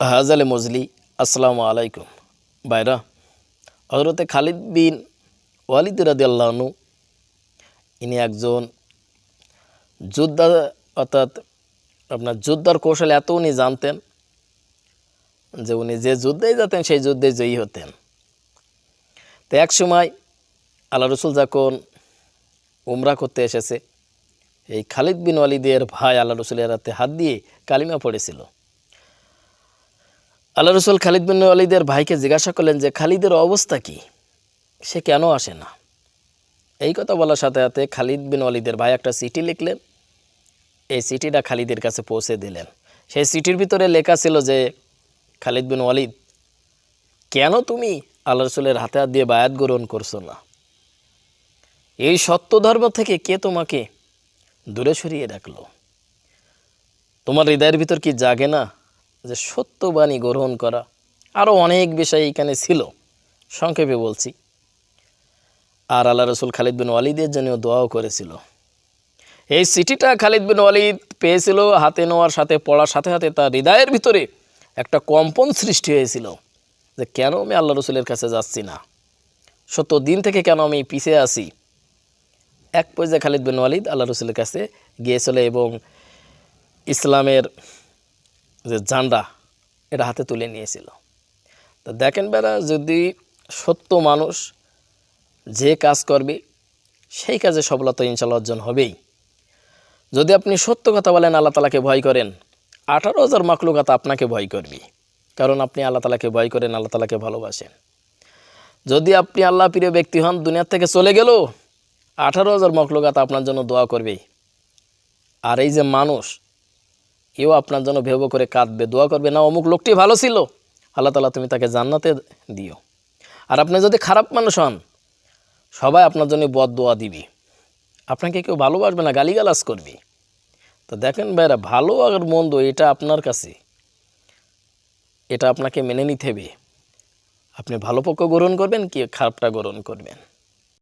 হাজালে মজলি, আসসালামু আলাইকুম। বাইরা হজরতে খালিদ বিন ওয়ালিদ রাদি আল্লাহনু ইনি একজন যোদ্ধা, অর্থাৎ আপনার যোদ্ধার কৌশল এত উনি জানতেন যে উনি যে যুদ্ধেই যেতেন, সেই যুদ্ধে জয়ী হতেন। তো এক সময় আল্লাহ রসুল যখন উমরা করতে এসেছে, এই খালিদ বিন ওয়ালিদের ভাই আল্লাহ রসুলের হাতে হাত দিয়ে কালিমা পড়েছিল। আল্লাহ রসুল খালিদ বিন ওয়ালিদের ভাইকে জিজ্ঞাসা করলেন যে, খালিদের অবস্থা কি? সে কেন আসে না? এই কথা বলার সাথে সাথে খালিদ বিন ওয়ালিদের ভাই একটা চিঠি লিখলেন। এই চিঠিটা খালিদের কাছে পৌঁছে দিলেন। সেই চিঠির ভিতরে লেখা ছিল যে, খালিদ বিন ওয়ালিদ, কেন তুমি আল্লাহ রসুলের হাতে হাত দিয়ে বায়াত গ্রহণ করছ না? এই সত্য ধর্ম থেকে কে তোমাকে দূরে সরিয়ে রাখল? তোমার হৃদয়ের ভিতর কি জাগে না? যে সত্যবাণী গ্রহণ করা আরও অনেক বিষয় এখানে ছিল। সংক্ষেপে বলছি। আর আল্লাহ রসুল খালিদ বিন ওয়ালিদের জন্য দোয়াও করেছিল। এই চিঠিটা খালিদ বিন ওয়ালিদ পেয়েছিল, হাতে নেওয়ার সাথে, পড়ার সাথে সাথে তার হৃদয়ের ভিতরে একটা কম্পন সৃষ্টি হয়েছিল যে কেন আমি আল্লাহ রসুলের কাছে যাচ্ছি না? সত্য দিন থেকে কেন আমি পিছিয়ে আসি এক পর্যায়ে খালিদ বিন ওয়ালিদ আল্লাহ রসুলের কাছে গিয়েছিল এবং ইসলামের যে জান্ডা এটা হাতে তুলে নিয়েছিল। তো দেখেন বেড়া, যদি সত্য মানুষ যে কাজ করবে, সেই কাজে সফলতা ইনশাল্লাহ অর্জন হবেই। যদি আপনি সত্য কথা বলেন, আল্লাহ তালাকে ভয় করেন, আঠারো হাজার মাকলুকাত আপনাকে ভয় করবে। কারণ আপনি আল্লাহ তালাকে ভয় করেন, আল্লাহ তালাকে ভালোবাসেন। যদি আপনি আল্লাহ প্রিয় ব্যক্তি হন, দুনিয়ার থেকে চলে গেল, আঠারো হাজার মকলুকাত আপনার জন্য দোয়া করবে। আর এই যে মানুষ এও আপনার জন্য ভেব করে কাঁদবে, দোয়া করবে, না, অমুক লোকটি ভালো ছিল। আল্লাহ তালা তুমি তাকে জান্নাতে দিও। আর আপনি যদি খারাপ মানুষ হন, সবাই আপনার জন্য বদ দোয়া দিবি। আপনাকে কেউ ভালোবাসবে না, গালিগালাজ করবি। তো দেখেন ভাইরা, ভালো আর মন্দ, এটা আপনার কাছে। এটা আপনাকে মেনে নিতে হবে। আপনি ভালো পক্ষ গ্রহণ করবেন, কি খারাপটা গ্রহণ করবেন?